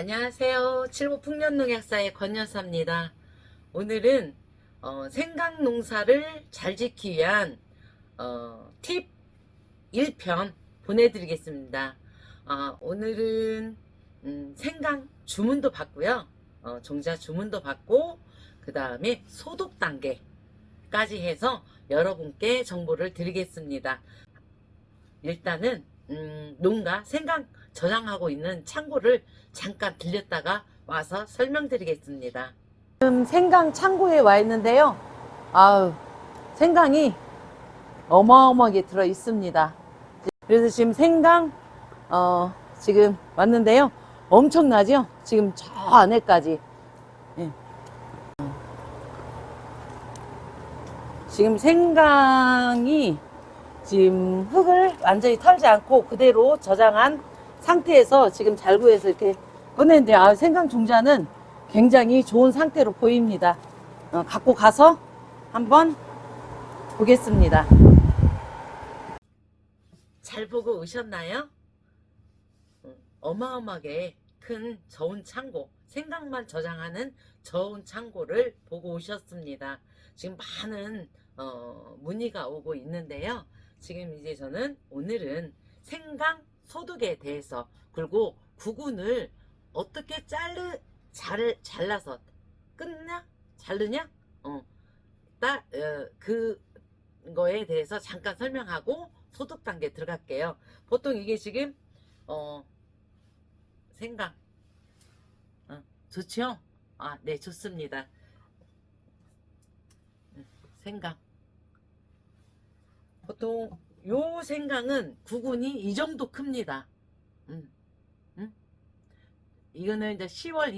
안녕하세요. 칠보 풍년농약사의 권여사입니다. 오늘은 어, 생강 농사를 잘 짓기 위한 어, 팁 1편 보내드리겠습니다. 어, 오늘은 음, 생강 주문도 받고요. 어, 종자 주문도 받고 그 다음에 소독 단계까지 해서 여러분께 정보를 드리겠습니다. 일단은 음, 농가 생강 저장하고 있는 창고를 잠깐 들렸다가 와서 설명드리겠습니다. 지금 생강 창고에 와 있는데요. 아우, 생강이 어마어마하게 들어 있습니다. 그래서 지금 생강, 어, 지금 왔는데요. 엄청나죠? 지금 저 안에까지. 예. 지금 생강이 지금 흙을 완전히 털지 않고 그대로 저장한 상태에서 지금 잘 구해서 이렇게 꺼냈는데 아, 생강 종자는 굉장히 좋은 상태로 보입니다. 어, 갖고 가서 한번 보겠습니다. 잘 보고 오셨나요? 음, 어마어마하게 큰 저온 창고, 생강만 저장하는 저온 창고를 보고 오셨습니다. 지금 많은 어, 문의가 오고 있는데요. 지금 이제 저는 오늘은 생강 소득에 대해서 그리고 구근을 어떻게 자르 잘 잘라서 끝나 자르냐 어딱그 거에 대해서 잠깐 설명하고 소득 단계 들어갈게요. 보통 이게 지금 어 생강 어, 좋죠? 아, 네 좋습니다. 음, 생강 보통 요 생강은 구근이 이 정도 큽니다. 음, 음. 이거는 이제 10월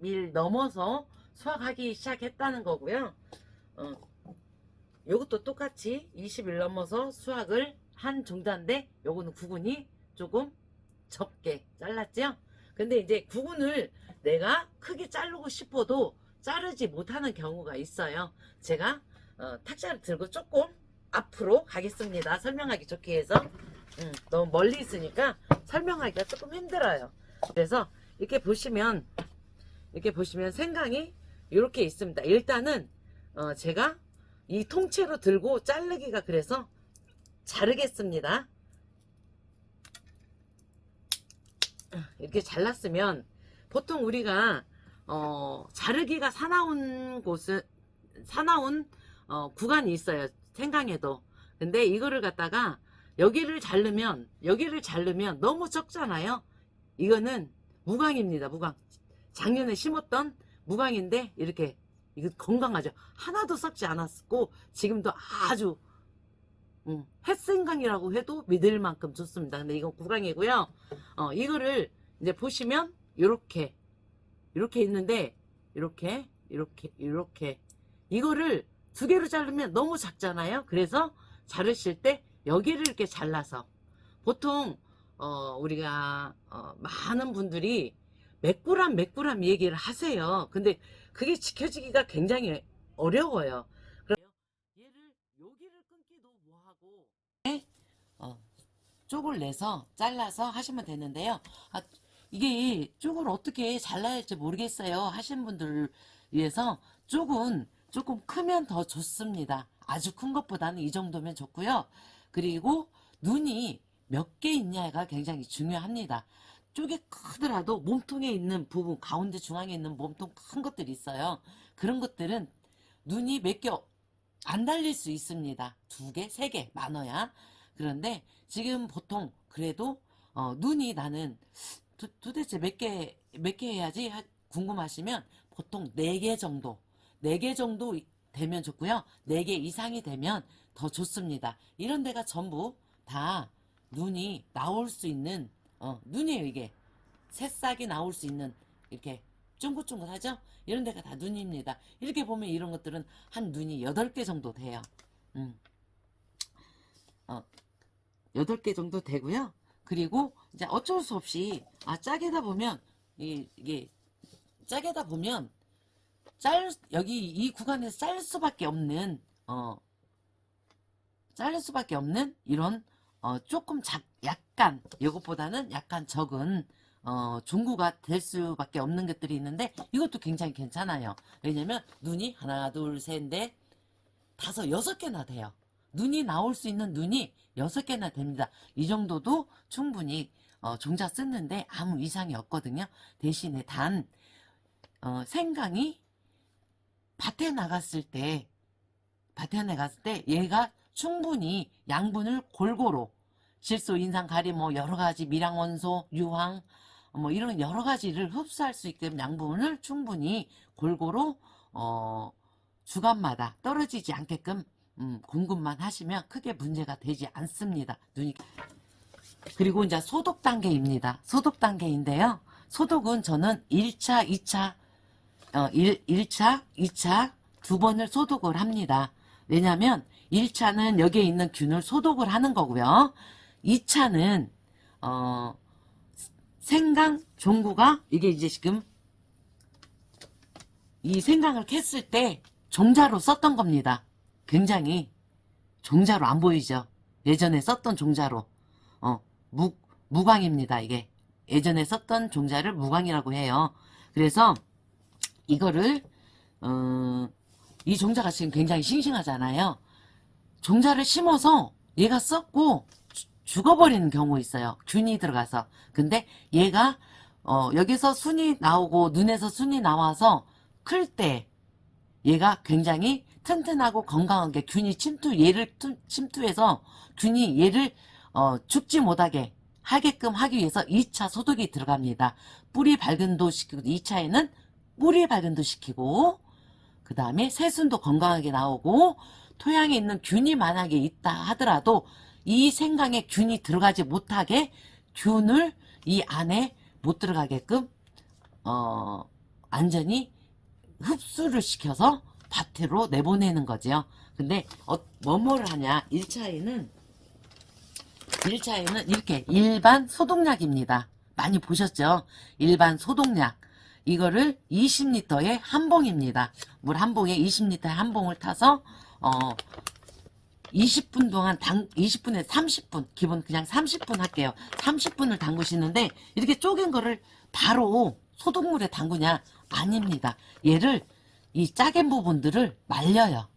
20일 넘어서 수확하기 시작했다는 거고요. 어, 요것도 똑같이 20일 넘어서 수확을 한 종자인데 요거는 구근이 조금 적게 잘랐죠. 근데 이제 구근을 내가 크게 자르고 싶어도 자르지 못하는 경우가 있어요. 제가 어, 탁자를 들고 조금 앞으로 가겠습니다. 설명하기 좋게 해서 음, 너무 멀리 있으니까 설명하기가 조금 힘들어요. 그래서 이렇게 보시면 이렇게 보시면 생강이 이렇게 있습니다. 일단은 어, 제가 이 통째로 들고 자르기가 그래서 자르겠습니다. 이렇게 잘랐으면 보통 우리가 어, 자르기가 사나운 곳은 사나운 어, 구간이 있어요. 생강에도. 근데 이거를 갖다가 여기를 자르면 여기를 자르면 너무 적잖아요. 이거는 무광입니다. 무광. 작년에 심었던 무광인데 이렇게 이거 건강하죠. 하나도 썩지 않았고 지금도 아주 음, 햇생강이라고 해도 믿을 만큼 좋습니다. 근데 이건 구강이고요. 어, 이거를 이제 보시면 이렇게 이렇게 있는데 이렇게 이렇게 이렇게 이거를 두 개로 자르면 너무 작잖아요. 그래서 자르실 때 여기를 이렇게 잘라서 보통 어, 우리가 어, 많은 분들이 몇 그램 얘기를 하세요. 근데 그게 지켜지기가 굉장히 어려워요. 얘를 여기를 끊기도 뭐하고 어, 쪽을 내서 잘라서 하시면 되는데요. 아, 이게 쪽을 어떻게 잘라야 할지 모르겠어요. 하시는 분들을 위해서 쪽은 조금 크면 더 좋습니다. 아주 큰 것보다는 이 정도면 좋고요. 그리고 눈이 몇 개 있냐가 굉장히 중요합니다. 쪽이 크더라도 몸통에 있는 부분, 가운데 중앙에 있는 몸통 큰 것들이 있어요. 그런 것들은 눈이 몇 개 안 달릴 수 있습니다. 두 개, 세 개 많아야. 그런데 지금 보통 그래도 어, 눈이 나는 도, 도대체 몇 개, 몇 개 해야지 하- 궁금하시면 보통 네 개 정도, 네 개 정도 되면 좋고요. 네 개 이상이 되면 더 좋습니다. 이런 데가 전부 다 눈이 나올 수 있는 어, 눈이에요, 이게. 새싹이 나올 수 있는, 이렇게, 쫑긋쫑긋하죠? 이런 데가 다 눈입니다. 이렇게 보면 이런 것들은 한 눈이 8개 정도 돼요. 음. 어, 8개 정도 되고요. 그리고, 이제 어쩔 수 없이, 아, 짜게다 보면, 이, 이게, 짜게다 보면, 짤, 여기 이 구간에서 짤 수밖에 없는, 어, 자를 수밖에 없는 이런 어, 조금 작, 약간 이것보다는 약간 적은 어, 종구가 될 수밖에 없는 것들이 있는데 이것도 굉장히 괜찮아요. 왜냐면 눈이 하나, 둘, 셋, 넷, 다섯, 여섯 개나 돼요. 눈이 나올 수 있는 눈이 여섯 개나 됩니다. 이 정도도 충분히 어, 종자 쓰는데 아무 이상이 없거든요. 대신에 단 어, 생강이 밭에 나갔을 때 밭에 나갔을 때 얘가 충분히 양분을 골고루 질소, 인상, 가리, 뭐 여러 가지 미량 원소, 유황 뭐 이런 여러 가지를 흡수할 수 있게끔 양분을 충분히 골고루 어, 주간마다 떨어지지 않게끔 음, 공급만 하시면 크게 문제가 되지 않습니다. 눈이 그리고 이제 소독 단계입니다. 소독 단계인데요. 소독은 저는 1차, 2차, 어, 1, 1차, 2차 두 번을 소독을 합니다. 왜냐면 1차는 여기에 있는 균을 소독을 하는 거고요. 2차는 어, 생강 종구가 이게 이제 지금 이 생강을 캤을 때 종자로 썼던 겁니다. 굉장히 종자로 안 보이죠. 예전에 썼던 종자로 어, 무, 무광입니다. 이게 예전에 썼던 종자를 무광이라고 해요. 그래서 이거를 어, 이 종자가 지금 굉장히 싱싱하잖아요. 종자를 심어서 얘가 썩고 주- 죽어버리는 경우 있어요. 균이 들어가서. 근데 얘가 어, 여기서 순이 나오고 눈에서 순이 나와서 클 때 얘가 굉장히 튼튼하고 건강하게 균이 침투 얘를 투- 침투해서 균이 얘를 어, 죽지 못하게 하게끔 하기 위해서 2차 소독이 들어갑니다. 뿌리 발근도 시키고 2차에는 뿌리 발근도 시키고 그 다음에 새순도 건강하게 나오고 토양에 있는 균이 만약에 있다 하더라도 이 생강에 균이 들어가지 못하게 균을 이 안에 못 들어가게끔 어 완전히 흡수를 시켜서 밭으로 내보내는 거죠. 근데 어, 뭐뭐를 하냐 1차에는 1차에는 이렇게 일반 소독약입니다. 많이 보셨죠? 일반 소독약. 이거를 20리터에 한 봉입니다. 물 한 봉에 20리터에 한 봉을 타서 어 20분 동안 당 20분에 30분 기본 그냥 30분 할게요. 30분을 담그시는데 이렇게 쪼갠 거를 바로 소독물에 담그냐? 아닙니다. 얘를 이 짜갠 부분들을 말려요.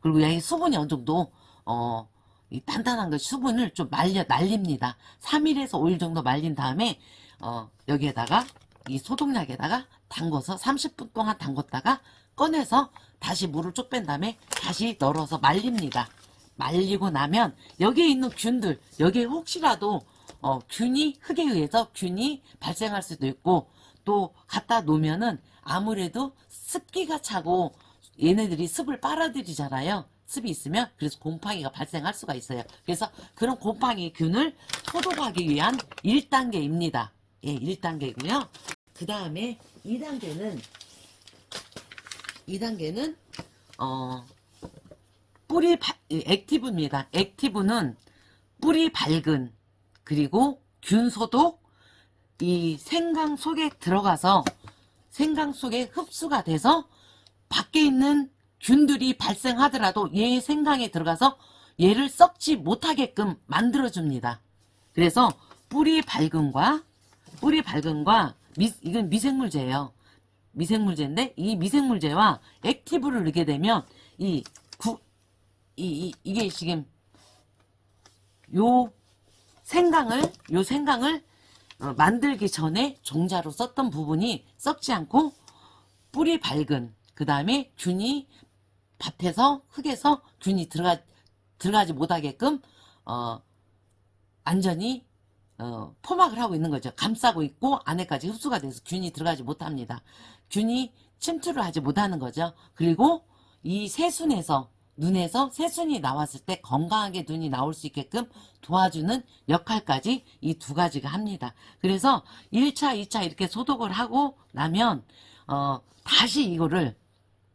그리고 여기 수분이 어느 정도 어, 이 단단한 거 수분을 좀 말려 날립니다. 3일에서 5일 정도 말린 다음에 어, 여기에다가 이 소독약에다가 담궈서 30분 동안 담궜다가 꺼내서 다시 물을 쭉 뺀 다음에 다시 널어서 말립니다. 말리고 나면 여기에 있는 균들 여기에 혹시라도 어, 균이 흙에 의해서 균이 발생할 수도 있고 또 갖다 놓으면은 아무래도 습기가 차고 얘네들이 습을 빨아들이잖아요. 습이 있으면 그래서 곰팡이가 발생할 수가 있어요. 그래서 그런 곰팡이 균을 소독하기 위한 1단계입니다. 예, 1단계고요. 그 다음에 2단계는 2단계는 어 뿌리 바, 이 액티브입니다. 액티브는 뿌리 밝은 그리고 균 소독 이 생강 속에 들어가서 생강 속에 흡수가 돼서 밖에 있는 균들이 발생하더라도 얘 생강에 들어가서 얘를 썩지 못하게끔 만들어줍니다. 그래서 뿌리 밝음과 뿌리 밝음과 미, 이건 미생물제예요. 미생물제인데 이 미생물제와 액티브를 넣게 되면 이 구, 이, 이, 이 게 지금 요 생강을 요 생강을 어, 만들기 전에 종자로 썼던 부분이 썩지 않고 뿌리 밝은 그 다음에 균이 밭에서 흙에서 균이 들어가 들어가지 못하게끔 어 안전히 어, 포막을 하고 있는 거죠. 감싸고 있고 안에까지 흡수가 돼서 균이 들어가지 못합니다. 균이 침투를 하지 못하는 거죠. 그리고 이 새순에서 눈에서 새순이 나왔을 때 건강하게 눈이 나올 수 있게끔 도와주는 역할까지 이 두 가지가 합니다. 그래서 1차, 2차 이렇게 소독을 하고 나면 어, 다시 이거를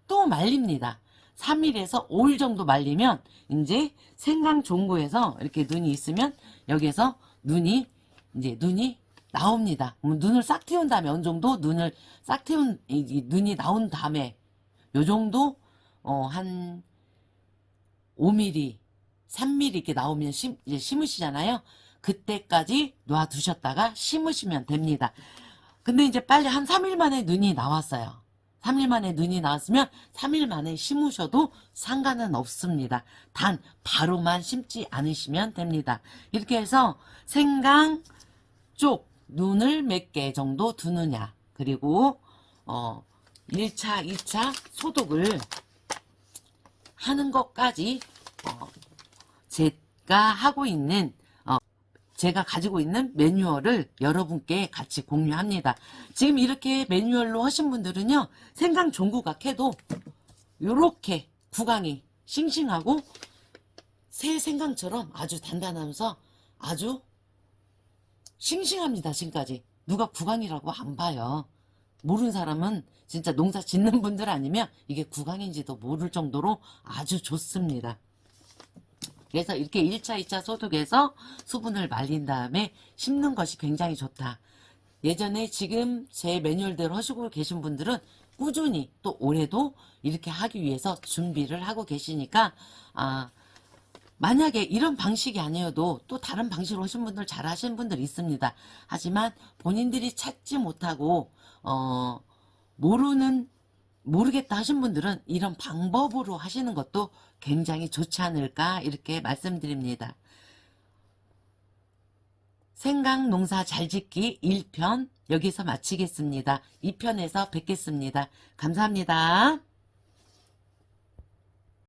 또 말립니다. 3일에서 5일 정도 말리면 이제 생강 종구에서 이렇게 눈이 있으면 여기에서 눈이 이제 눈이 나옵니다. 눈을 싹 틔운 다음에 어느 정도 눈을 싹 이, 이 눈이 나온 다음에 요 정도 어, 한 5mm, 3mm 이렇게 나오면 심, 이제 심으시잖아요. 그때까지 놔두셨다가 심으시면 됩니다. 근데 이제 빨리 한 3일 만에 눈이 나왔어요. 3일 만에 눈이 나왔으면 3일 만에 심으셔도 상관은 없습니다. 단 바로만 심지 않으시면 됩니다. 이렇게 해서 생강 쪽 눈을 몇 개 정도 두느냐 그리고 어 1차, 2차 소독을 하는 것까지 어, 제가 하고 있는 어, 제가 가지고 있는 매뉴얼을 여러분께 같이 공유합니다. 지금 이렇게 매뉴얼로 하신 분들은요 생강 종구각 해도 요렇게 구강이 싱싱하고 새 생강처럼 아주 단단하면서 아주 싱싱합니다 지금까지. 누가 구강이라고 안 봐요. 모르는 사람은 진짜 농사 짓는 분들 아니면 이게 구강인지도 모를 정도로 아주 좋습니다 그래서 이렇게 1차 2차 소독해서 수분을 말린 다음에 심는 것이 굉장히 좋다 예전에 지금 제 매뉴얼대로 하시고 계신 분들은 꾸준히 또 올해도 이렇게 하기 위해서 준비를 하고 계시니까 아 만약에 이런 방식이 아니어도 또 다른 방식으로 하신 분들 잘 하시는 분들 있습니다. 하지만 본인들이 찾지 못하고 어 모르는 모르겠다 하신 분들은 이런 방법으로 하시는 것도 굉장히 좋지 않을까 이렇게 말씀드립니다. 생강 농사 잘 짓기 1편 여기서 마치겠습니다. 2편에서 뵙겠습니다. 감사합니다.